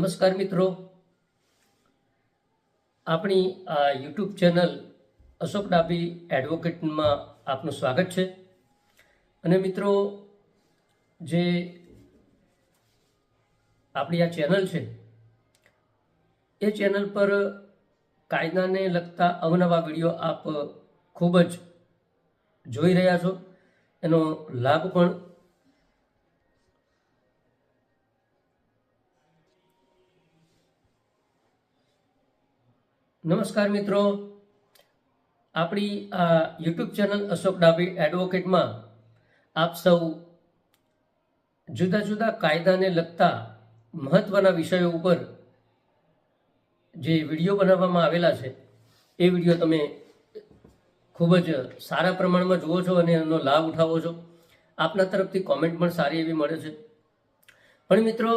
નમસ્કાર મિત્રો. આપણી આ યુટ્યુબ ચેનલ અશોક ડાબી એડવોકેટમાં આપનું સ્વાગત છે. અને મિત્રો, જે આપણી આ ચેનલ છે, એ ચેનલ પર કાયદાને લગતા અવનવા વીડિયો આપ ખૂબ જ જોઈ રહ્યા છો. એનો લાભ પણ નમસ્કાર મિત્રો. આપણી આ યુટ્યુબ ચેનલ અશોક ડાબી એડવોકેટમાં આપ સૌ જુદા જુદા કાયદાને લગતા મહત્વના વિષયો ઉપર જે વીડિયો બનાવવામાં આવેલા છે, એ વીડિયો તમે ખૂબ જ સારા પ્રમાણમાં જુઓ છો અને એનો લાભ ઉઠાવો છો. આપના તરફથી કોમેન્ટ પણ સારી એવી મળે છે. પણ મિત્રો,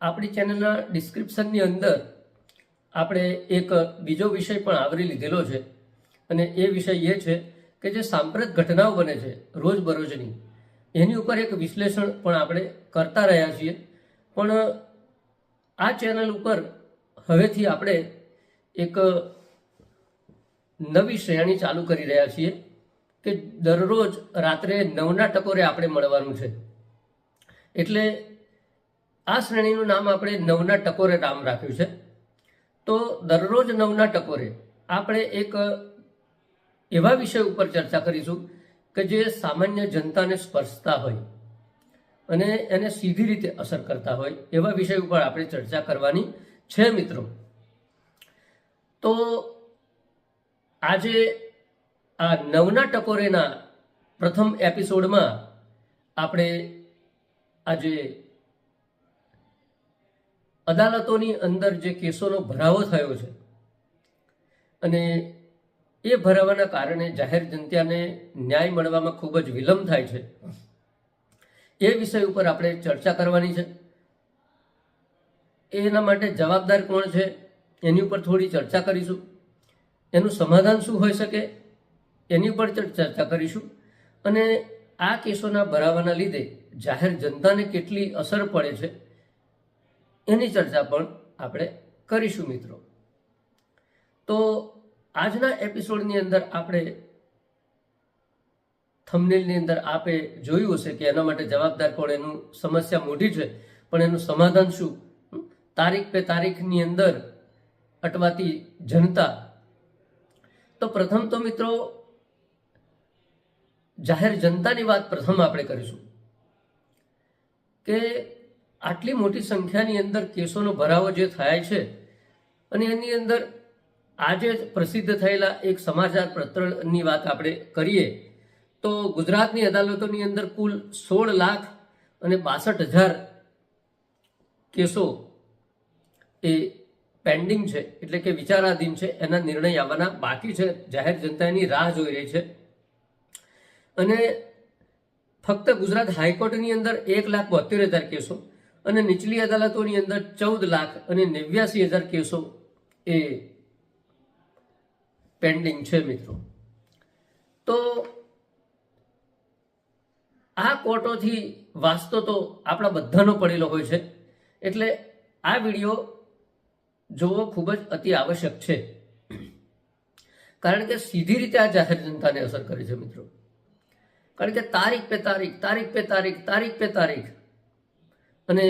આપણી ચેનલના ડિસ્ક્રિપ્શનની અંદર આપણે એક બીજો વિષય પણ આવરી લીધેલો છે અને એ વિષય એ છે કે જે સાંપ્રત ઘટનાઓ બને છે રોજબરોજની, એની ઉપર એક વિશ્લેષણ પણ આપણે કરતા રહ્યા છીએ. પણ આ ચેનલ ઉપર હવેથી આપણે એક નવી શ્રેણી ચાલુ કરી રહ્યા છીએ કે દરરોજ રાત્રે નવના ટકોરે આપણે મળવાનું છે. એટલે આ શ્રેણીનું નામ આપણે નવના ટકોરે નામ રાખ્યું છે. તો દરરોજ નવના ટકોરે આપણે એક એવા વિષય ઉપર ચર્ચા કરીશું કે જે સામાન્ય જનતાને સ્પર્શતા હોય અને એને સીધી રીતે અસર કરતા હોય એવા વિષય ઉપર આપણે ચર્ચા કરવાની છે મિત્રો. તો આજે આ નવના ટકોરેના પ્રથમ એપિસોડમાં આપણે આજે અદાલતોની અંદર જે કેસોનો ભરાવો થયો છે અને એ ભરાવાના કારણે જાહેર જનતાને ન્યાય મળવામાં ખૂબ જ વિલંબ થાય છે. એ વિષય ઉપર આપણે ચર્ચા કરવાની છે. એના માટે જવાબદાર કોણ છે એની ઉપર થોડી ચર્ચા કરીશું. એનું સમાધાન શું હોઈ શકે એની ઉપર ચર્ચા કરીશું. અને આ કેસોના ભરાવાના લીધે જાહેર જનતાને કેટલી અસર પડે છે એની ચર્ચા પણ આપણે કરીશું મિત્રો. તો આજના એપિસોડની અંદર આપણે થમનેલની અંદર આપે જોયું હશે કે એના માટે જવાબદાર કોણ, એનું સમસ્યા મોટી છે, પણ એનું સમાધાન શું? તારીખ પે તારીખની અંદર અટવાતી જનતા. તો પ્રથમ તો મિત્રો, જાહેર જનતાની વાત પ્રથમ આપણે કરીશું. કે આટલી મોટી સંખ્યાની અંદર કેસોનો ભરાવો જે થાય છે અને એની અંદર આજે પ્રસિદ્ધ થયેલા એક સમાચાર પત્રની વાત આપણે કરીએ, તો ગુજરાતની અદાલતોની અંદર કુલ સોળ લાખ અને બાસઠ હજાર કેસો એ પેન્ડિંગ છે, એટલે કે વિચારાધીન છે, એના નિર્ણય આવવાના બાકી છે, જાહેર જનતા એની રાહ જોઈ રહી છે. અને ફક્ત ગુજરાત હાઈકોર્ટની અંદર એક લાખ બોતેર હજાર કેસો અને નીચલી અદાલતોની અંદર ચૌદ લાખ અને નેવ્યાસી હજાર કેસો એ પેન્ડિંગ છે મિત્રો. તો આ કોર્ટોથી વાસ્તો તો આપણા બધાનો પડેલો હોય છે. એટલે આ વીડિયો જોવો ખૂબ જ અતિ આવશ્યક છે. કારણ કે સીધી રીતે આ જાહેર જનતાને અસર કરે છે મિત્રો. કારણ કે તારીખ પે તારીખ તારીખ પે તારીખ તારીખ પે તારીખ. અને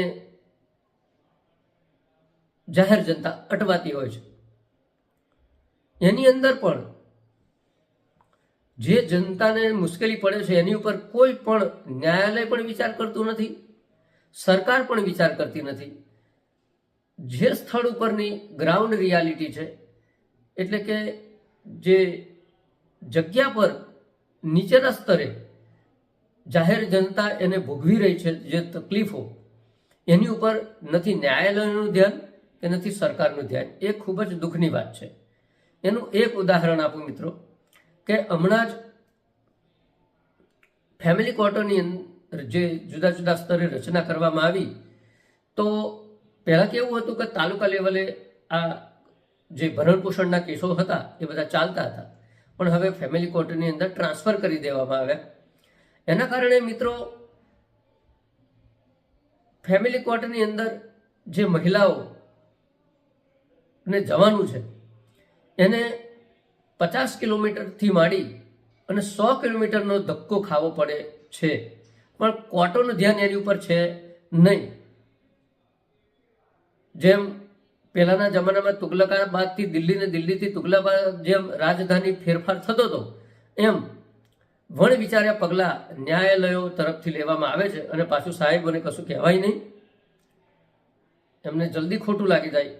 જાહેર જનતા અટવાતી હોય છે. એની અંદર પણ જે જનતાને મુશ્કેલી પડે છે, એની ઉપર કોઈ પણ ન્યાયાલય પણ વિચાર કરતું નથી, સરકાર પણ વિચાર કરતી નથી. જે સ્થળ ઉપરની ગ્રાઉન્ડ રિયાલિટી છે, એટલે કે જે જગ્યા પર નીચેના સ્તરે જાહેર જનતા એને ભોગવી રહી છે, જે તકલીફો એની ઉપર નથી ન્યાયાલયનું ધ્યાન કે નથી સરકારનું ધ્યાન. એ ખૂબ જ દુઃખની વાત છે. એનું એક ઉદાહરણ આપું મિત્રો, કે હમણાં જ ફેમિલી કોર્ટોની અંદર જે જુદા જુદા સ્તરે રચના કરવામાં આવી, તો પહેલાં કેવું હતું કે તાલુકા લેવલે આ જે ભરણ પોષણના કેસો હતા, એ બધા ચાલતા હતા. પણ હવે ફેમિલી કોર્ટની અંદર ટ્રાન્સફર કરી દેવામાં આવ્યા. એના કારણે મિત્રો ફેમિલી કોર્ટની અંદર જે મહિલાઓને જવાનું છે, એને પચાસ કિલોમીટરથી માંડી અને સો કિલોમીટરનો ધક્કો ખાવો પડે છે. પણ કોર્ટોનું ધ્યાન એની ઉપર છે નહીં. જેમ પહેલાના જમાનામાં તુગલકાબાદથી દિલ્હીને દિલ્હીથી તુગલકાબાદ જેમ રાજધાની ફેરફાર થતો હતો, એમ વણ વિચાર્યા પગલાં ન્યાયાલયો તરફથી લેવામાં આવે છે અને પાછું સાહેબોને કશું કહેવાય નહીં. એમને જલ્દી ખોટું લાગી જાય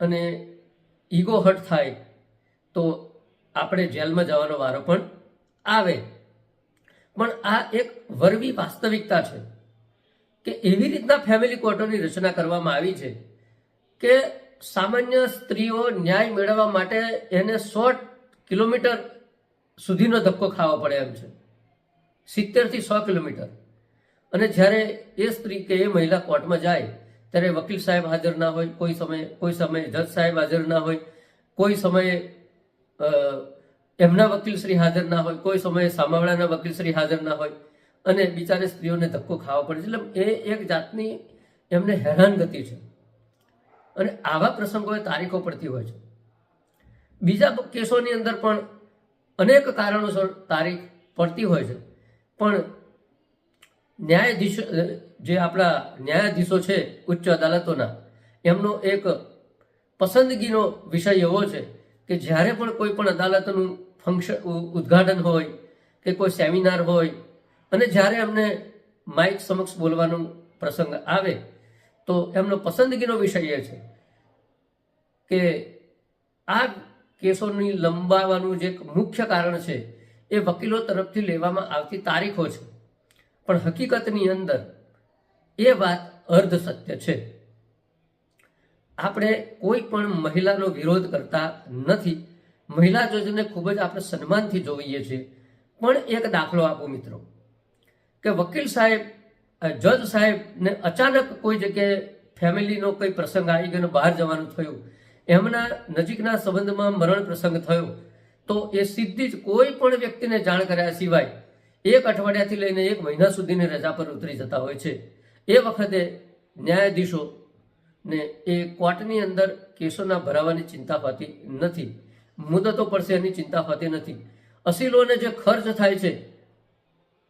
અને ઈગો હટ થાય તો આપણે જેલમાં જવાનો વારો પણ આવે. પણ આ એક વરવી વાસ્તવિકતા છે કે એવી રીતના ફેમિલી કોર્ટોની રચના કરવામાં આવી છે કે સામાન્ય સ્ત્રીઓ ન્યાય મેળવવા માટે એને સો કિલોમીટર સુધીનો ધક્કો ખાવો પડે એમ છે. સિત્તેરથી સો કિલોમીટર. અને જ્યારે એ સ્ત્રી કે એ મહિલા કોર્ટમાં જાય, ત્યારે વકીલ સાહેબ હાજર ના હોય, કોઈ સમયે કોઈ સમયે જજ સાહેબ હાજર ના હોય, કોઈ સમયે એમના વકીલશ્રી હાજર ના હોય, કોઈ સમયે સામાવાળાના વકીલશ્રી હાજર ના હોય, અને બિચારે સ્ત્રીઓને ધક્કો ખાવો પડે છે. એટલે એ એક જાતની એમને હેરાનગતિ છે. અને આવા પ્રસંગોએ તારીખો પડતી હોય છે. બીજા કેસોની અંદર પણ અનેક કારણોસર તારીખ પડતી હોય છે. પણ ન્યાયાધીશો જે આપણા ન્યાયાધીશો છે ઉચ્ચ અદાલતોના, એમનો એક પસંદગીનો વિષય એવો છે કે જ્યારે પણ કોઈ પણ અદાલતનું ફંક્શન ઉદ્ઘાટન હોય કે કોઈ સેમિનાર હોય અને જ્યારે એમને માઇક સમક્ષ બોલવાનો પ્રસંગ આવે, તો એમનો પસંદગીનો વિષય એ છે કે આ કેસોની લંબાવવાનું જે મુખ્ય કારણ છે, એ વકીલો તરફથી લેવામાં આવતી તારીખો છે. પણ હકીકતની અંદર એ વાત અર્ધ સત્ય છે. આપણે કોઈ પણ મહિલાનો વિરોધ કરતા નથી. મહિલા જજને ખૂબ જ આપણે સન્માનથી જોઈએ છીએ. પણ એક દાખલો આપો મિત્રો. કે વકીલ સાહેબ જજ સાહેબને અચાનક કોઈ જગ્યાએ ફેમિલીનો કોઈ પ્રસંગ આવી ગયો બહાર જવાનું થયું. એમના નજીકના સંબંધમાં મરણ પ્રસંગ થયો. તો એ સીધી જ કોઈ પણ વ્યક્તિને જાણ કર્યા સિવાય એક અઠવાડિયાથી લઈને એક મહિના સુધીની રજા પર ઉતરી જતા હોય છે. એ વખતે ન્યાયાધીશો ને એ કોર્ટની અંદર કેસોના ભરાવાની ચિંતા હોતી નથી. મુદતો પડશે એની ચિંતા હોતી નથી. અસીલોને જે ખર્ચ થાય છે,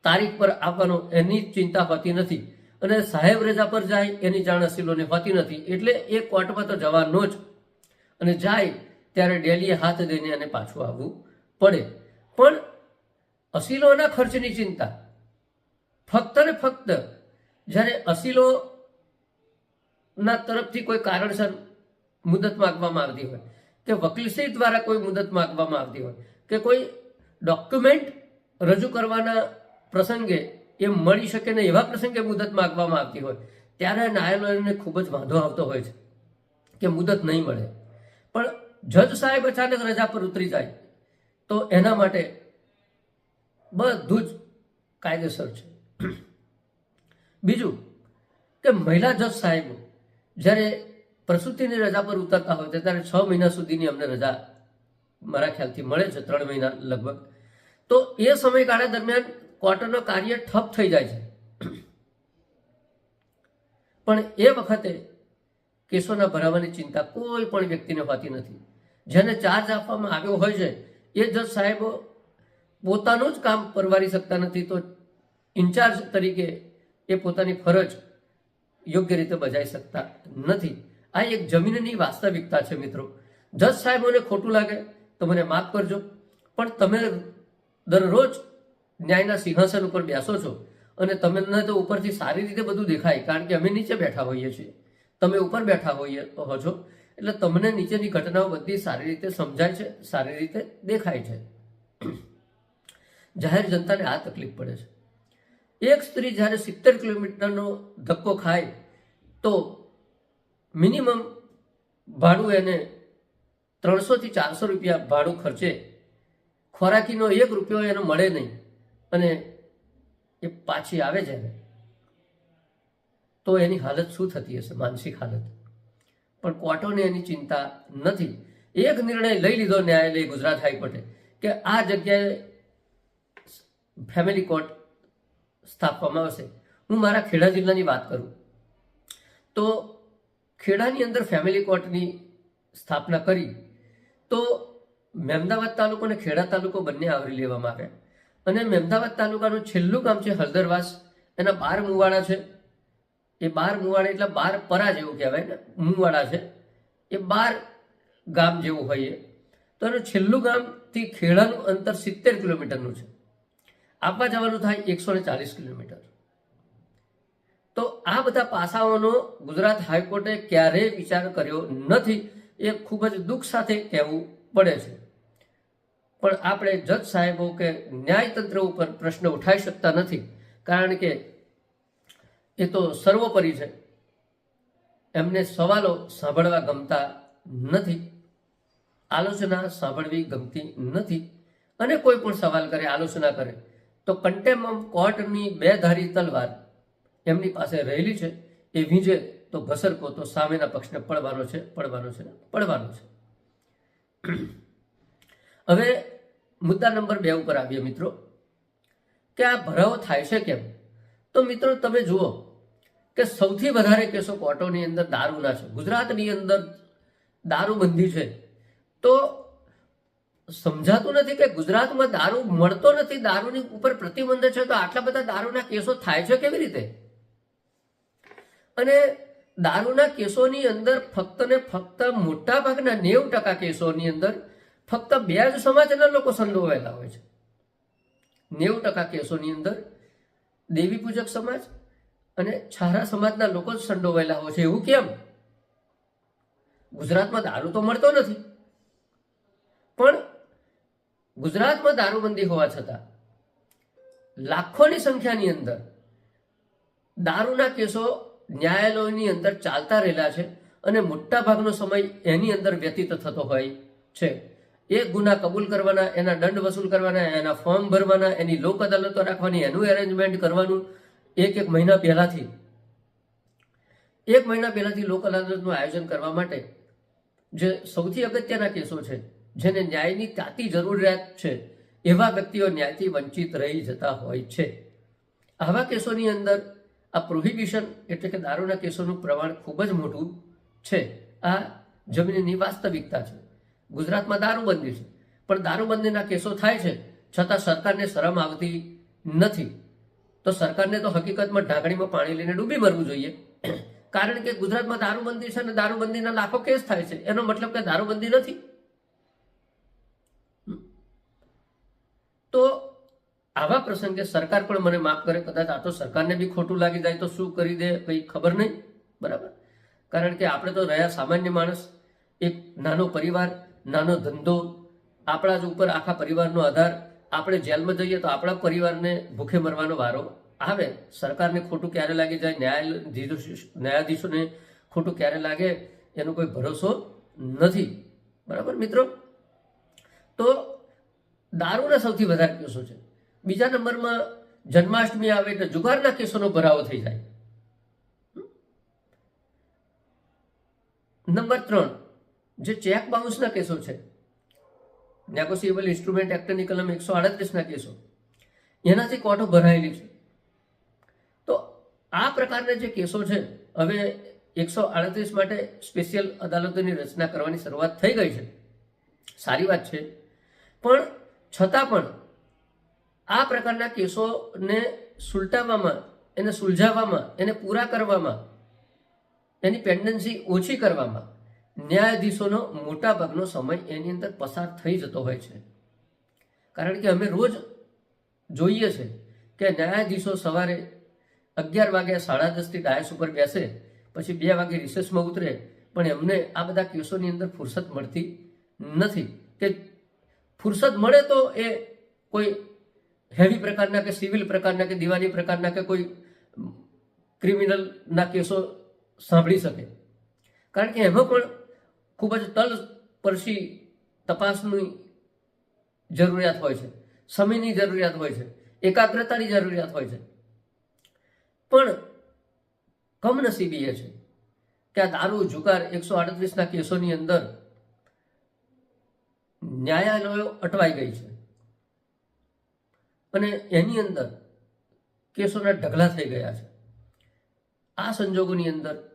તારીખ પર આપવાનો એની ચિંતા હોતી નથી. અને સાહેબ રજા પર જાય એની જાણ અસીલોને હોતી નથી. એટલે એ કોર્ટમાં તો જવાનો જ અને જાય ત્યારે ડેલીએ હાથ દઈને એને પાછું આવવું પડે. પણ અસીલોના ખર્ચની ચિંતા. ફક્ત ને ફક્ત જ્યારે અસીલો ના તરફથી કોઈ કારણસર મુદત માગવામાં આવતી હોય, કે વકીલશ્રી દ્વારા કોઈ મુદત માગવામાં આવતી હોય, કે કોઈ ડોક્યુમેન્ટ રજૂ કરવાના પ્રસંગે એ મળી શકે ને એવા પ્રસંગે મુદત માગવામાં આવતી હોય, ત્યારે ન્યાયાલયને ખૂબ જ વાંધો આવતો હોય છે, કે મુદત નહીં મળે. પણ જજ સાહેબ અચાનક રજા પર ઉતરી જાય તો એના માટે બધું જ કાયદેસર છે. બીજું કે મહિલા જજ સાહેબો જ્યારે પ્રસૂતિની રજા પર ઉતરતા હોય ત્યારે છ મહિના સુધીની અમને રજા મારા ખ્યાલથી મળે છે, ત્રણ મહિના લગભગ. તો એ સમયગાળા દરમિયાન કોર્ટનું કાર્ય ઠપ થઈ જાય છે. પણ એ વખતે કેસોના ભરાવાની ચિંતા કોઈ પણ વ્યક્તિને હોતી નથી. જેને ચાર્જ આપવામાં આવ્યો હોય છે, એ જજ સાહેબો પોતાનું જ કામ પરવારી શકતા નથી તો ઇન્ચાર્જ તરીકે એ પોતાની ફરજ યોગ્ય રીતે બજાવી શકતા નથી. આ એક જમીનની વાસ્તવિકતા છે મિત્રો. જજ સાહેબોને ખોટું લાગે તો મને માફ કરજો, પણ તમે દરરોજ ન્યાયના સિંહાસન ઉપર બેસો છો અને તમને તો ઉપરથી સારી રીતે બધું દેખાય, કારણ કે અમે નીચે બેઠા હોઈએ છીએ. તમે ઉપર બેઠા હોઈએ છો એટલે તમને નીચેની ઘટનાઓ બધી સારી રીતે સમજાય છે, સારી રીતે દેખાય છે. જાહેર જનતાને આ તકલીફ પડે છે. એક સ્ત્રી જ્યારે સિત્તેર કિલોમીટરનો ધક્કો ખાય, તો મિનિમમ ભાડું એને ત્રણસોથી ચારસો રૂપિયા ભાડું ખર્ચે. ખોરાકીનો એક રૂપિયો એને મળે નહીં. અને એ પાછી આવે જ્યારે. તો એની હાલત શું થતી હશે? માનસિક હાલત. પણ કોર્ટોને એની ચિંતા નથી. એક નિર્ણય લઈ લીધો ન્યાયાલય ગુજરાત હાઈકોર્ટે કે આ જગ્યાએ ફેમિલી કોર્ટ સ્થાપવામાં આવશે. હું મારા ખેડા જિલ્લાની વાત કરું. તો ખેડાની અંદર ફેમિલી કોર્ટની સ્થાપના કરી તો મહેમદાવાદ તાલુકો અને ખેડા તાલુકો બંને આવરી લેવામાં આવ્યા. અને મહેમદાવાદ તાલુકાનું છેલ્લું ગામ છે હળદરવાસ. એના બાર મુવાડા છે. એ બાર મુવાડા એટલે બાર પરા જેવું કહેવાય ને, મુવાડા છે. એ બાર ગામ જેવું હોય એ. તો એનું છેલ્લું ગામથી ખેડાનું અંતર સિત્તેર કિલોમીટરનું છે. આવવા જવાનું થાય એકસો ને ચાલીસ કિલોમીટર. તો આ બધા પાસાઓનો ગુજરાત હાઈકોર્ટે ક્યારેય વિચાર કર્યો નથી. એ ખૂબ જ દુઃખ સાથે કહેવું પડે છે. પણ આપણે જજ સાહેબો કે ન્યાયતંત્ર ઉપર પ્રશ્ન ઉઠાવી શકતા નથી. કારણ કે એ તો સર્વોપરી છે. એમને સવાલો સાંભળવા ગમતા નથી. આલોચના સાંભળવી ગમતી નથી. અને કોઈ પણ સવાલ કરે, આલોચના કરે, તો કન્ટેમ ઓફ કોર્ટની બે ધારી તલવાર એમની પાસે રહેલી છે. એ વીંજે તો ઘસરકો, તો સામેના પક્ષને પડવાનો છે પડવાનો છે પડવાનો છે. હવે મુદ્દા નંબર બે ઉપર આવીએ મિત્રો. કે આ ભરાવો થાય છે કેમ? તો મિત્રો તમે જુઓ કે સૌથી વધારે કેસો કોર્ટોની અંદર દારૂના છે. ગુજરાતની અંદર દારૂબંધી છે. તો સમજાતું નથી કે ગુજરાતમાં દારૂ મળતો નથી, દારૂની ઉપર પ્રતિબંધ છે, તો આટલા બધા દારૂના કેસો થાય છે કેવી રીતે? અને દારૂના કેસોની અંદર ફક્ત ને ફક્ત મોટા ભાગના નેવું ટકા કેસોની અંદર ફક્ત બે જ સમાજના લોકો સંડોવાયેલા હોય છે. નેવું ટકા કેસોની અંદર દેવી પૂજક સમાજ અને છારા સમાજના લોકો જ સંડોવાયેલા હોય છે. એવું કેમ? ગુજરાતમાં દારૂ તો મળતો નથી. પણ ગુજરાતમાં દારૂબંધી હોવા છતાં લાખોની સંખ્યાની અંદર દારૂના કેસો ન્યાયાલયોની અંદર ચાલતા રહેલા છે અને મોટા ભાગનો સમય એની અંદર વ્યતીત થતો હોય છે. એ ગુના કબૂલ કરવાના, એના દંડ વસૂલ કરવાના, એના ફોર્મ ભરવાના, એની લોક અદાલતો રાખવાની, એનું એરેન્જમેન્ટ કરવાનું એક એક મહિના પહેલાથી. એક મહિના પહેલાથી લોક અદાલતનું આયોજન કરવા માટે જે સૌથી અગત્યના કેસો છે, જેને ન્યાયની તાતી જરૂરિયાત છે, એવા વ્યક્તિઓ ન્યાયથી વંચિત રહી જતા હોય છે. આવા કેસોની અંદર આ પ્રોહિબિશન એટલે કે દારૂના કેસોનું પ્રમાણ ખૂબ જ મોટું છે. આ જમીનની વાસ્તવિકતા છે. ગુજરાતમાં દારૂબંધી છે. પણ દારૂબંધીના કેસો થાય છે, છતાં સરકારને શરમ આવતી નથી. તો સરકારને તો હકીકતમાં ઢાંકણીમાં પાણી લઈને ડૂબી મરવું જોઈએ. કારણ કે ગુજરાતમાં દારૂબંધી છે અને દારૂબંધીના લાખો કેસ થાય છે. એનો મતલબ કે દારૂબંધી નથી. તો આવા પ્રસંગે સરકાર પણ મને માફ કરે, કદાચ આ તો સરકારને બી ખોટું લાગી જાય તો શું કરી દે, કંઈ ખબર નહીં. બરાબર. કારણ કે આપણે તો રહ્યા સામાન્ય માણસ, એક નાનો પરિવાર નાનો ધંધો, આપણા જ ઉપર આખા પરિવારનો આધાર. આપણે જેલમાં જઈએ તો આપણા પરિવારને ભૂખે મરવાનો વારો આવે. સરકારને ખોટું ક્યારે લાગી? જાય ન્યાયાધીશો ન્યાયાધીશોને ખોટું ક્યારે લાગે? એનો કોઈ ભરોસો નથી. બરાબર મિત્રો? તો દારૂના સૌથી વધારે કેસો છે. બીજા નંબરમાં જન્માષ્ટમી આવે એટલે જુગારના કેસોનો ભરાવો થઈ જાય. નંબર ત્રણ જે ચેક બાઉન્સના કેસો છે, નેગોશિયેબલ ઇન્સ્ટ્રુમેન્ટ એક્ટની કલમ એકસો આડત્રીસના કેસો, એનાથી કોર્ટો ભરાયેલી છે. તો આ પ્રકારના જે કેસો છે, હવે એકસો આડત્રીસ માટે સ્પેશિયલ અદાલતોની રચના કરવાની શરૂઆત થઈ ગઈ છે. સારી વાત છે. પણ છતાં પણ આ પ્રકારના કેસોને સુલટાવવામાં, એને સુલઝાવવામાં, એને પૂરા કરવામાં, એની પેન્ડન્સી ઓછી કરવામાં ન્યાયાધીશોનો મોટાભાગનો સમય એની અંદર પસાર થઈ જતો હોય છે. કારણ કે અમે રોજ જોઈએ છે કે ન્યાયાધીશો સવારે અગિયાર વાગ્યા સાડા દસથી ડાયસ ઉપર બેસે, પછી બે વાગે રિસેસમાં ઉતરે, પણ એમને આ બધા કેસોની અંદર ફુરસત મળતી નથી. કે ફુરસત મળે તો એ કોઈ હેવી પ્રકારના કે સિવિલ પ્રકારના કે દિવાની પ્રકારના કે કોઈ ક્રિમિનલના કેસો સાંભળી શકે. કારણ કે એમાં પણ ખૂબ જ તલસ્પર્શી તપાસની જરૂરિયાત હોય છે. સમયની જરૂરિયાત હોય છે. એકાગ્રતાની જરૂરિયાત હોય છે. પણ કમનસીબી એ છે કે આ દારૂ, જુગાર એકસો આડત્રીસના કેસોની અંદર ન્યાયાલયો અટવાઈ ગઈ છે. અને એની અંદર કેસોના ઢગલા થઈ ગયા છે. આ સંજોગોની અંદર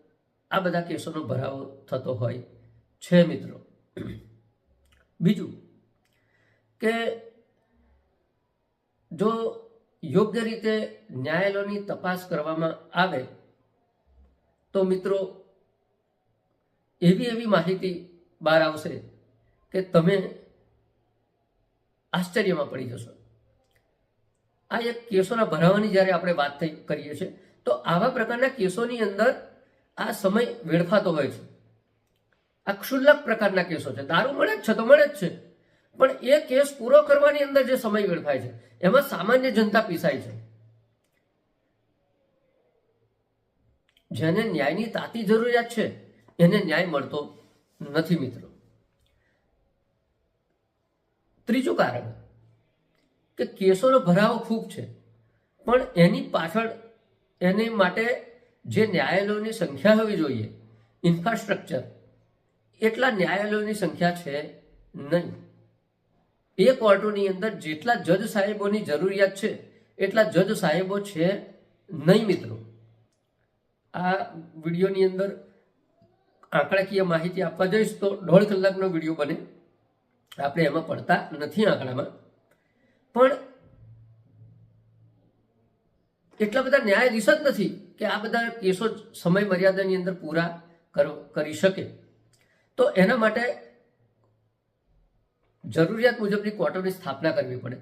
આ બધા કેસોનો ભરાવો થતો હોય છે મિત્રો. બીજું કે જો યોગ્ય રીતે ન્યાયાલયોની તપાસ કરવામાં આવે, તો મિત્રો એવી એવી માહિતી બહાર આવશે કે તમે આશ્ચર્યમાં પડી જશો. આ એક કેસોના ભરાવાની જ્યારે આપણે વાત થઈ કરીએ છીએ, તો આવા પ્રકારના કેસોની અંદર આ સમય વેડફાતો હોય છે. આ ક્ષુલ્લક પ્રકારના કેસો છે. દારૂ મળે જ છે, તો મળે જ છે. પણ એ કેસ પૂરો કરવાની અંદર જે સમય વેડફાય છે, એમાં સામાન્ય જનતા પીસાય છે. જેને ન્યાયની તાતી જરૂરિયાત છે, એને ન્યાય મળતો નથી મિત્રો. ત્રીજું કારણ કે કેસોનો ભરાવો ખૂબ છે, પણ એની પાછળ એની માટે જે ન્યાયાલયોની સંખ્યા હોવી જોઈએ, ઇન્ફ્રાસ્ટ્રક્ચર એટલા ન્યાયાલયોની સંખ્યા છે નહીં. એ કોર્ટોની અંદર જેટલા જજ સાહેબોની જરૂરિયાત છે, એટલા જજ સાહેબો છે નહીં મિત્રો. આ વિડીયોની અંદર આંકડાકીય માહિતી આપવા જઈશ તો દોઢ કલાકનો વીડિયો બને. આપણે એમાં પડતા નથી આંકડામાં. પણ એટલા બધા ન્યાયાધીશ જ નથી કે આ બધા કેસો સમય મર્યાદાની અંદર પૂરા કર- શકે. તો એના માટે જરૂરિયાત મુજબની કોર્ટોની સ્થાપના કરવી પડે.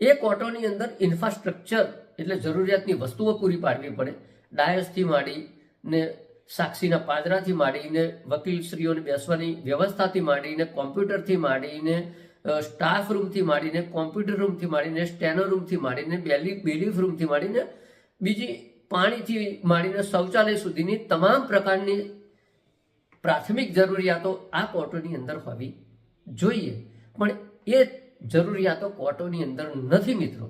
એ કોર્ટોની અંદર ઇન્ફ્રાસ્ટ્રક્ચર એટલે જરૂરિયાતની વસ્તુઓ પૂરી પાડવી પડે. ડાયસથી માંડીને સાક્ષીના પાદરાથી માંડીને વકીલશ્રીઓને બેસવાની વ્યવસ્થાથી માંડીને કોમ્પ્યુટરથી માંડીને સ્ટાફ રૂમથી માંડીને, કોમ્પ્યુટર રૂમથી માંડીને, સ્ટેનો રૂમથી માંડીને, બેલી, બેલીફ રૂમથી માંડીને, બીજી પાણીથી માંડીને શૌચાલય સુધીની તમામ પ્રકારની પ્રાથમિક જરૂરિયાતો આ કોર્ટોની અંદર હોવી જોઈએ. પણ એ જરૂરિયાતો કોર્ટોની અંદર નથી મિત્રો.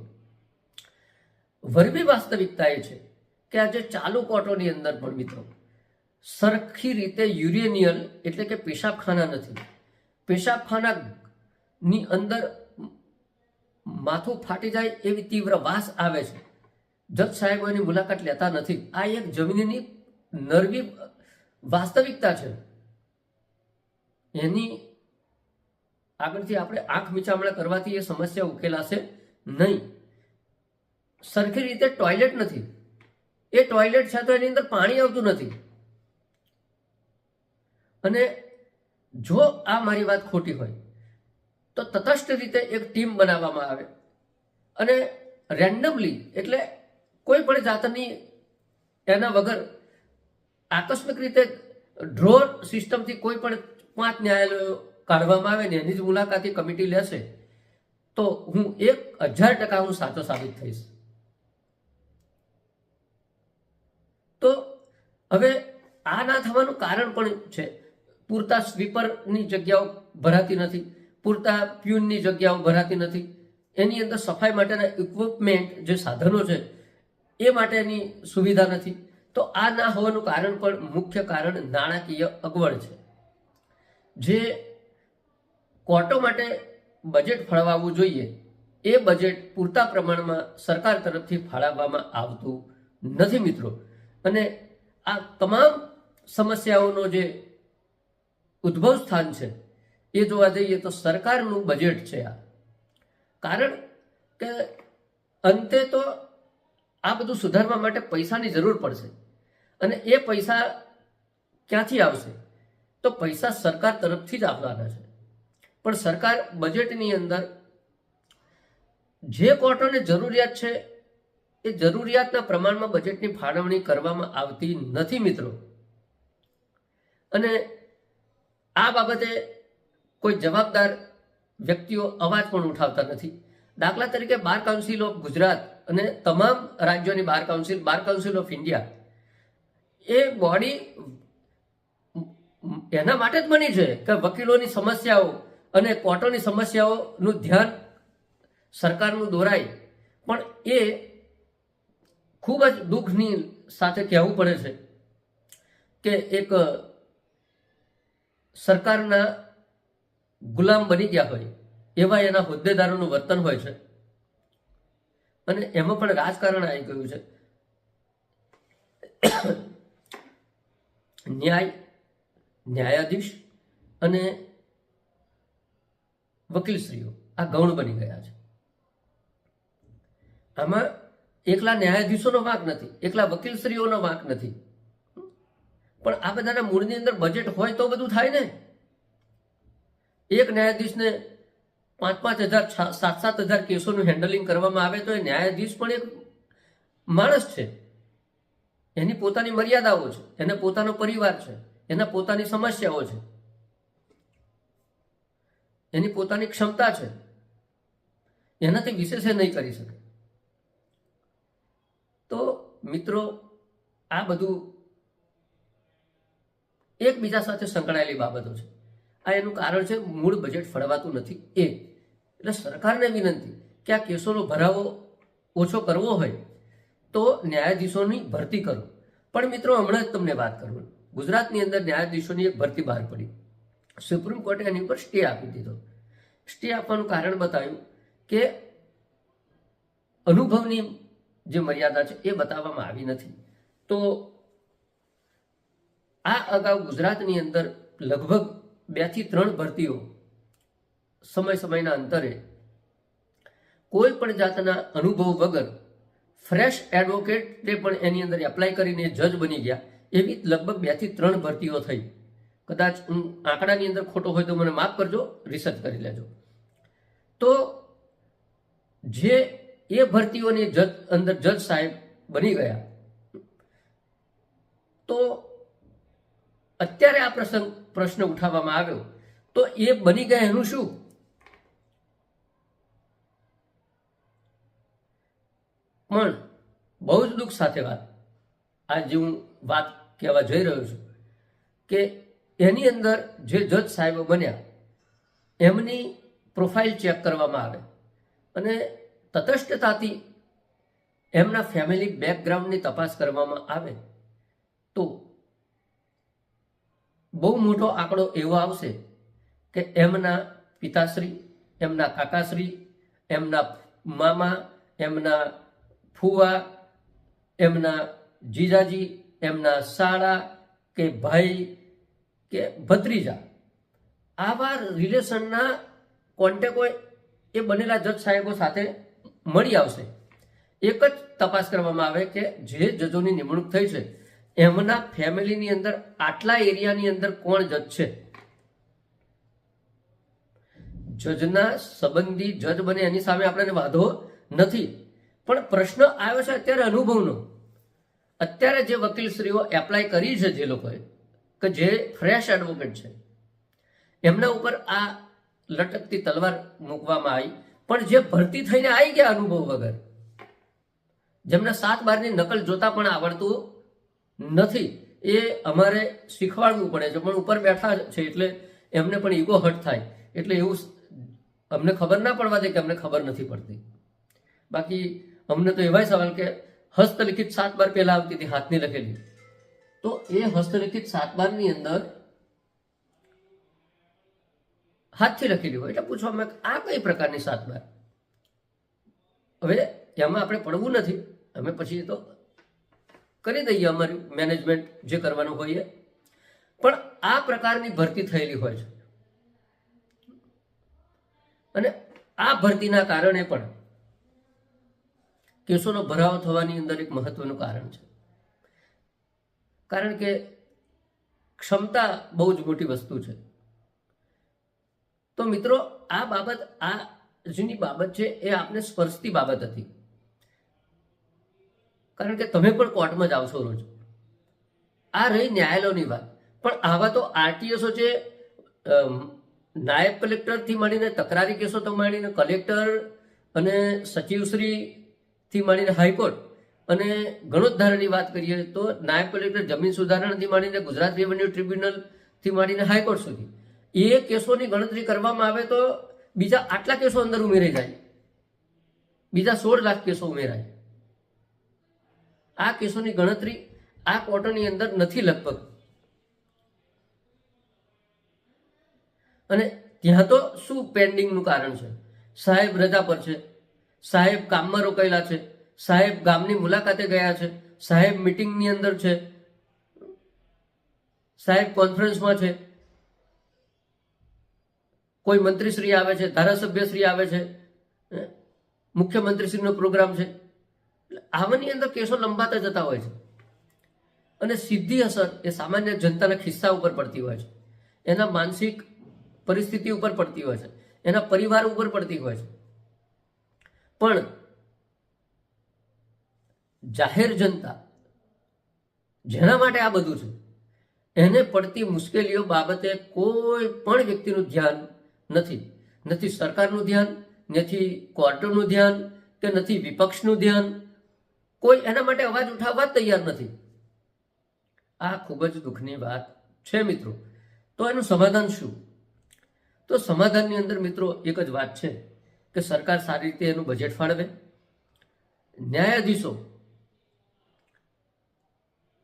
વરબી વાસ્તવિકતા એ છે કે આજે ચાલુ કોર્ટોની અંદર પણ મિત્રો, સરખી રીતે યુરેનિયલ એટલે કે પેશાબખાના નથી. પેશાબખાનાની અંદર માથું ફાટી જાય એવી તીવ્ર વાસ આવે છે. જજ સાહેબોની મુલાકાત લેતા નથી. આ એક જમીનની નરવી વાસ્તવિકતા છે. એની આગળથી આપણે આંખ મીચામણા કરવાથી એ સમસ્યા ઉકેલાશે નહીં. સરખી રીતે ટોયલેટ નથી. એ ટોયલેટ છે તો એની અંદર પાણી આવતું નથી. અને જો આ મારી વાત ખોટી હોય, તો તટસ્થ રીતે એક ટીમ બનાવવામાં આવે. અને રેન્ડમલી, એટલે કોઈ પણ જાતની એના વગર આકસ્મિક રીતે ડ્રો સિસ્ટમથી કોઈ પણ પાંચ ન્યાયાલયો કાઢવામાં આવે ને એની જ મુલાકાતી કમિટી લેશે, તો હું એક હજાર ટકા હું સાચો સાબિત થઈશ. તો હવે આ ના થવાનું કારણ પણ છે. પૂરતા સ્વીપરની જગ્યાઓ ભરાતી નથી, પૂરતા પ્યુનની જગ્યાઓ ભરાતી નથી. એની અંદર સફાઈ માટેના ઇક્વિપમેન્ટ જે સાધનો છે, એ માટેની સુવિધા નથી. તો આ ના હોવાનું કારણ પણ મુખ્ય કારણ નાણાકીય અગવડ છે. જે કોર્ટો માટે બજેટ ફાળવવું જોઈએ, એ બજેટ પૂરતા પ્રમાણમાં સરકાર તરફથી ફાળવવામાં આવતું નથી મિત્રો. અને આ તમામ સમસ્યાઓનો જે ઉદ્ભવ સ્થાન છે, એ જોવા જઈએ તો સરકારનું બજેટ છે આ. કારણ કે અંતે તો આ બધું સુધારવા માટે પૈસાની જરૂર પડશે. અને એ પૈસા ક્યાંથી આવશે? તો પૈસા સરકાર તરફથી જ આપવાના છે. પણ સરકાર બજેટની અંદર જે કોર્ટોને જરૂરિયાત છે, એ જરૂરિયાતના પ્રમાણમાં બજેટની ફાળવણી કરવામાં આવતી નથી મિત્રો. અને આ બાબતે કોઈ જવાબદાર વ્યક્તિઓ અવાજ પણ ઉઠાવતા નથી. દાખલા તરીકે બાર કાઉન્સિલ ઓફ ગુજરાત અને તમામ રાજ્યોની bar council bar council of India A body એના માટે જ બની છે કે વકીલોની સમસ્યાઓ અને કોર્ટોની સમસ્યાઓનું ધ્યાન સરકારનું દોરાય. પણ એ ખૂબ જ દુઃખની સાથે કહેવું પડે છે કે એક સરકારના ગુલામ બની ગયા હોય એવા એના હોદ્દેદારોનું વર્તન હોય છે. અને એમાં પણ રાજકારણ આવી ગયું છે. ન્યાય, ન્યાયાધીશ અને વકીલશ્રીઓ આ ગૌણ બની ગયા છે. આમાં એકલા ન્યાયાધીશોનો વાંક નથી, એકલા વકીલશ્રીઓનો વાંક નથી. પણ આ બધાના મૂળની અંદર બજેટ હોય તો બધું થાય ને. એક ન્યાયાધીશને પાંચ પાંચ હજાર સાત સાત હજાર કેસોનું હેન્ડલિંગ કરવામાં આવે તો એ ન્યાયાધીશ પણ એક માણસ છે. એની પોતાની મર્યાદાઓ છે, એને પોતાનો પરિવાર છે, એના પોતાની સમસ્યાઓ છે, એની પોતાની ક્ષમતા છે. એનાથી વિશેષ એ નહીં કરી શકે. તો મિત્રો, આ બધું એકબીજા સાથે સંકળાયેલી બાબતો છે. આ એનું કારણ છે, મૂળ બજેટ ફળવાતું નથી. એ એટલે સરકારને વિનંતી કે આ કેસોનો ભરાવો ઓછો કરવો હોય તો ન્યાયાધીશોની ભરતી કરો. પણ મિત્રો, હમણાં જ તમને વાત કરું. ગુજરાતની અંદર ન્યાયાધીશોની એક ભરતી બહાર પડી. સુપ્રીમ કોર્ટે એની ઉપર સ્ટે આપી દીધો. સ્ટે આપવાનું કારણ બતાવ્યું કે અનુભવની જે મર્યાદા છે એ બતાવવામાં આવી નથી. તો આ અગાઉ ગુજરાતની અંદર લગભગ બેથી ત્રણ ભરતીઓ સમય સમયના અંતરે કોઈ પણ જાતના અનુભવ વગર ફ્રેશ એડવોકેટે પણ એની અંદર એપ્લાય કરીને જજ બની ગયા, એવી લગભગ બેથી ત્રણ ભરતીઓ થઈ. કદાચ હું આંકડાની અંદર ખોટો હોય તો મને માફ કરજો રિસર્ચ કરી લેજો. તો જે એ ભરતીઓની જજ અંદર જજ સાહેબ બની ગયા, તો અત્યારે આ પ્રસંગ પ્રશ્ન ઉઠાવવામાં આવ્યો. તો એ બની ગયા એનું શું? પણ બહુ જ દુઃખ સાથે વાત. આજે હું વાત કહેવા જઈ રહ્યો છું કે એની અંદર જે જજ સાહેબો બન્યા, એમની પ્રોફાઇલ ચેક કરવામાં આવે અને તટસ્થતાથી એમના ફેમિલી બેકગ્રાઉન્ડની તપાસ કરવામાં આવે તો બહુ મોટો આંકડો એવો આવશે કે એમના પિતાશ્રી, એમના કાકાશ્રી, એમના મામા, એમના ફુવા, એમના જીજાજી, એમના સાળા કે ભાઈ કે ભત્રીજા. આવા રિલેશનના કોન્ટેકો એ બનેલા જજ સાહેબો સાથે મળી આવશે. એક જ તપાસ કરવામાં આવે કે જે જજોની નિમણૂક થઈ છે, એમના ફેમિલીની અંદર આટલા એરિયાની અંદર કોણ જજ છે? જજના સંબંધી જજ બને એની સામે આપણને વાંધો નથી. પણ પ્રશ્ન આવ્યો છે અત્યારે અનુભવનો. અત્યારે જે વકીલશ્રીઓ એપ્લાય કરી છે જે લોકોએ, કે જે ફ્રેશ એડવોકેટ છે, એમના ઉપર આ લટકતી તલવાર મૂકવામાં આવી. પણ જે ભરતી થઈને આવી ગયા અનુભવ વગર, જેમને સાત બારની નકલ જોતા પણ આવડતું નથી, એ અમારે શીખવાડવું પડે છે. પણ ઉપર બેઠા છે એટલે એમને પણ ઈગો હટ થાય. એટલે એવું અમને ખબર ના પડવા દે કે અમને ખબર નથી પડતી. બાકી અમને તો એવાય સવાલ કે હસ્તલિખિત સાત બાર પહેલા આવતી હતી, હાથની લખેલી. તો એ હસ્તલિખિત સાત બારની અંદર હાથથી લખેલી હોય, એટલે પૂછવામાં આવે આ કઈ પ્રકારની સાત બાર? હવે એમાં આપણે પડવું નથી, અમે પછી તો કરી દઈએ અમારી મેનેજમેન્ટ જે કરવાનું હોય એ પણ આ પ્રકારની ભરતી થયેલી હોય છે. અને આ ભરતીના કારણે પણ કેસોનો ભરાવો થવાની અંદર એક મહત્વનું કારણ છે. કારણ કે ક્ષમતા બહુ જ મોટી વસ્તુ છે. તો મિત્રો, આ બાબત, આ જેની બાબત છે, એ આપને સ્પર્શતી બાબત હતી. કારણ કે તમે પણ કોર્ટમાં જ આવશો રોજ. આ રહી ન્યાયાલયોની વાત. પણ આવા તો આરટીએસો છે નાયબ કલેક્ટરથી માંડીને તકરારી કેસો તો માંડીને કલેક્ટર અને સચિવશ્રીથી માંડીને હાઈકોર્ટ અને ગણોદ્ધારાની વાત કરીએ તો નાયબ કલેક્ટર જમીન સુધારણાથી માંડીને ગુજરાત રેવન્યુ ટ્રિબ્યુનલથી માંડીને હાઈકોર્ટ સુધી. એ કેસોની ગણતરી કરવામાં આવે તો બીજા આટલા કેસો અંદર ઉમેરાઈ જાય. બીજા સોળ લાખ કેસો ઉમેરાય. આ કેસોની ગણતરી આ કોર્ટની અંદર નથી લગભગ. અને ત્યાં તો શું પેન્ડિંગનું કારણ છે? સાહેબ રજા પર છે. સાહેબ કામમાં રોકાયેલા છે. સાહેબ ગામની મુલાકાતે ગયા છે. સાહેબ મિટિંગની અંદર છે. સાહેબ કોન્ફરન્સમાં છે. કોઈ મંત્રીશ્રી આવે છે, ધારાસભ્યશ્રી આવે છે. મુખ્યમંત્રીશ્રીનો પ્રોગ્રામ છે. આવાની અંદર કેસો લંબાતા જતા હોય છે. અને સીધી અસર એ સામાન્ય જનતાના ખિસ્સા ઉપર પડતી હોય છે. એના માનસિક પરિસ્થિતિ ઉપર પડતી હોય છે. એના પરિવાર ઉપર પડતી હોય છે. પણ જાહેર જનતા જેના માટે આ બધું છે, એને પડતી મુશ્કેલીઓ બાબતે કોઈ પણ વ્યક્તિનું ધ્યાન નથી. નથી સરકારનું ધ્યાન, નથી કોર્ટનું ધ્યાન કે નથી વિપક્ષનું ધ્યાન. કોઈ એના માટે અવાજ ઉઠાવવા તૈયાર નથી. આ ખૂબ જ દુઃખની વાત છે મિત્રો. તો એનું સમાધાન શું? તો સમાધાનની અંદર મિત્રો એક જ વાત છે. કે સરકાર સારી રીતે એનું બજેટ ફાળવે? ન્યાયાધીશો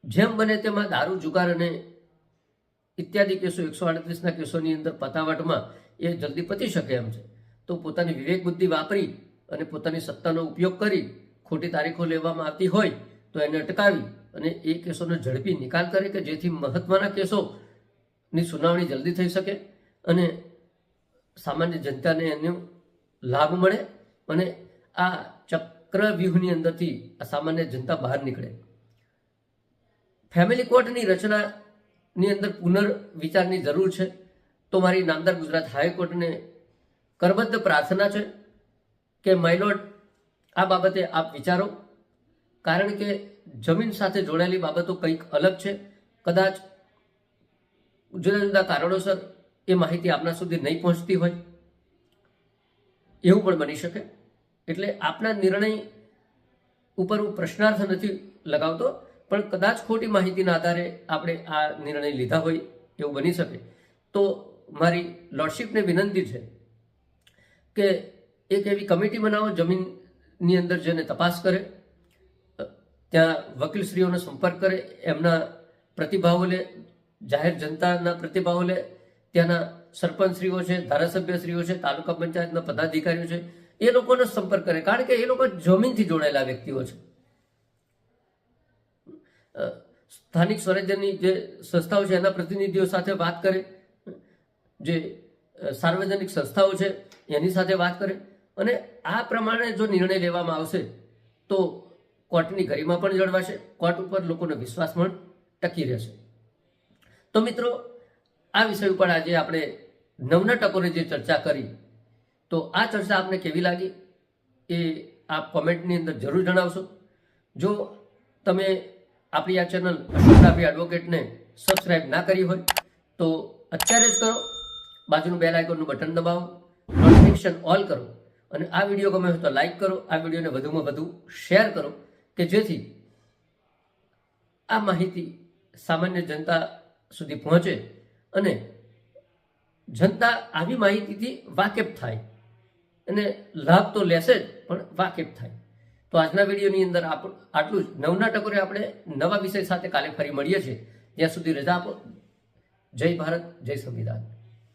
જેમ બને તેમાં દારૂ જુગાર અને ઇત્યાદિ કેસો એકસો આડત્રીસના કેસોની અંદર પતાવટમાં એ જલ્દી પતી શકે એમ છે. તો પોતાની વિવેક બુદ્ધિ વાપરી અને પોતાની સત્તાનો ઉપયોગ કરી ખોટી તારીખો લેવામાં આવતી હોય તો એને અટકાવી અને એ કેસોનો ઝડપી નિકાલ કરે કે જેથી મહત્વના કેસોની સુનાવણી જલ્દી થઈ શકે અને સામાન્ય જનતાને એનો લાભ મળે અને આ ચક્રવ્યૂહની અંદરથી આ સામાન્ય જનતા બહાર નીકળે. ફેમિલી કોર્ટની રચનાની અંદર પુનર્વિચારની જરૂર છે. તો મારી નામદાર ગુજરાત હાઈકોર્ટને કરબદ્ધ પ્રાર્થના છે કે માયલોડ આ બાબતે આપ વિચારો. કારણ કે જમીન સાથે જોડાયેલી બાબતો કંઈક અલગ છે. કદાચ જુદા જુદા કારણોસર એ માહિતી આપના સુધી નહીં પહોંચતી હોય. એવું પણ બની શકે. એટલે આપના નિર્ણય ઉપર હું પ્રશ્નાર્થ નથી લગાવતો, પણ કદાચ ખોટી માહિતીના આધારે આપણે આ નિર્ણય લીધા હોય એવું બની શકે. તો મારી લોર્ડશીપને વિનંતી છે કે એક એવી કમિટી બનાવો જમીનની અંદર જેને તપાસ કરે, ત્યાં વકીલશ્રીઓનો સંપર્ક કરે, એમના પ્રતિભાવો લે જાહેર જનતાના પ્રતિભાવો લે ત્યાંના સરપંચશ્રીઓ છે, ધારાસભ્યશ્રીઓ છે, તાલુકા પંચાયતના પદાધિકારીઓ છે, એ લોકોનો સંપર્ક કરે. કારણ કે એ લોકો જમીનથી જોડાયેલા વ્યક્તિઓ છે. સ્થાનિક સ્વરાજ્યની જે સંસ્થાઓ છે, એના પ્રતિનિધિઓ સાથે વાત કરે. જે સાર્વજનિક સંસ્થાઓ છે, એની સાથે વાત કરે. અને આ પ્રમાણે જો નિર્ણય લેવામાં આવશે, તો કોર્ટની ગરિમા પણ જળવાશે. કોર્ટ ઉપર લોકોનો વિશ્વાસ પણ ટકી રહેશે. તો મિત્રો, આ વિષય ઉપર આજે આપણે નવના ટકોરે જે ચર્ચા કરી, તો આ ચર્ચા આપને કેવી લાગી? એ આપ કોમેન્ટની અંદર જરૂર જણાવશો. જો તમે આપણી આ ચેનલ અશોક એડવોકેટને સબસ્ક્રાઇબ ના કરી હોય, તો અત્યારે જ કરો. બાજુનું બેલ આઇકોનનું બટન દબાવો. નોટિફિકેશન ઓલ કરો. અને આ વીડિયો ગમે તો લાઈક કરો. આ વિડીયોને વધુમાં વધુ શેર કરો, કે જેથી આ માહિતી સામાન્ય જનતા સુધી પહોંચે અને જનતા આવી માહિતીથી વાકેફ થાય. અને લાભ તો લેશે જ, પણ વાકેફ થાય. તો આજના વિડીયોની અંદર આટલું જ. નવના ટકોરે આપણે નવા વિષય સાથે કાલે ફરી મળીએ છીએ. ત્યાં સુધી રજા આપો. જય ભારત, જય સંવિધાન.